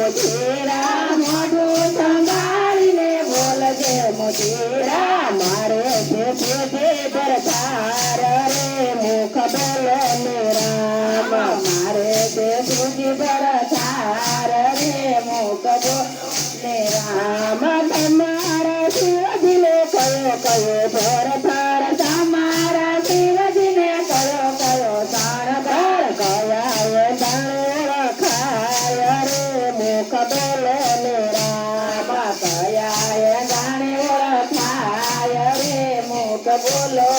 मोतेरा mojo ने बोल जे मोतेरा मारे से तुझे दरकार रे मुख मेरा मारे से तुझे दरकार रे मुख मेरा मन मारा दिल कयो कयो भरत बोलो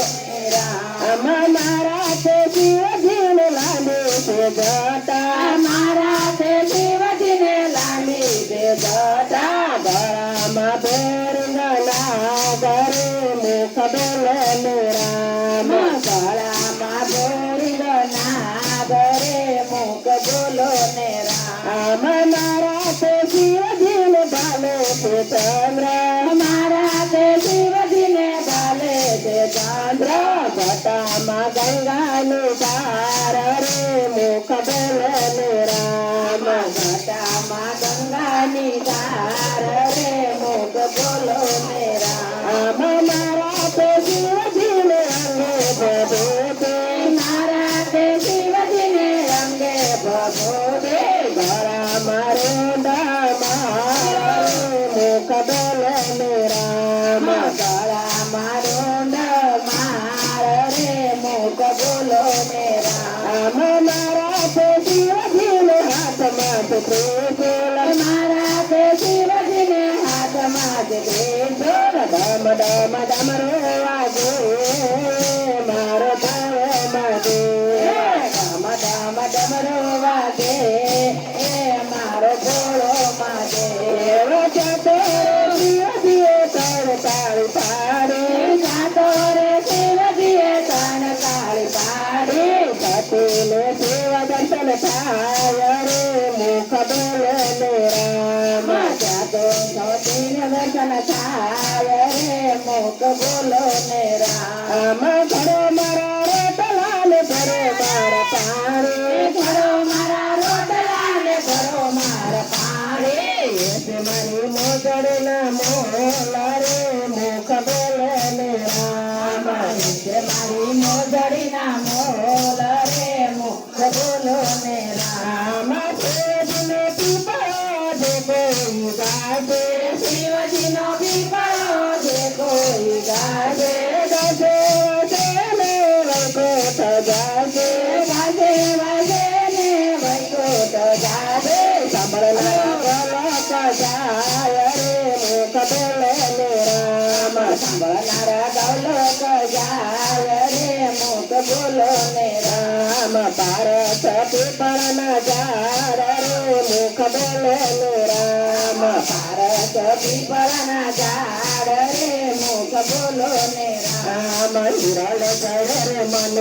राम मारा से जीव दिन लाली से जाता। मारा से जीव दिन लाली से जाता। राम बोरंग नागर मुख बोल राम राम बोरंग नागर मुख बोलो राम मारा से जीव दिन लाली से चंद्रा મુખ બોલો ને રામ ગળા મારો માર રે મુખ બોલો ને રામ મારા તે શિવજીને હાથમાં છે ತೋರೆ ಶಿವಜಿಯ ತಾಣ ಕಾಳಿ ಪಾಡಿ ಕಪಿಲೆ ಶಿವ ದರ್ಶನ ಕಾಯರೆ ಮುಖ ಬೋಲನು ರಾಮ ಜಾತೋ ಸೌತಿನ ದರ್ಶನ ಕಾಯರೆ ಮುಖ ಬೋಲನೆ ರಾಮ ಕಡೋ ಮರ ರೋಟಲಾಲ ಬರೋ ಮಾರ ಪಾಡಿ ಕಡೋ ಮರ ರೋಟಲಾಲ ಬರೋ ಮಾರ ಪಾಡಿ ಮರಿ ಮೋಗಡನ ಮೋಲಾರೆ ಮುಖ ಬೋಲ నమోలరేము ప్రభులు రామ శివజిన పిపా శివజిన పిపా बनर दौलत जाल रे मुख बोलो ने राम पार्वती पढ़न जार रे मुख बोलो ने राम पार्वती पढ़न जार रे मुख बोलो ने राम हिरल जड़ मन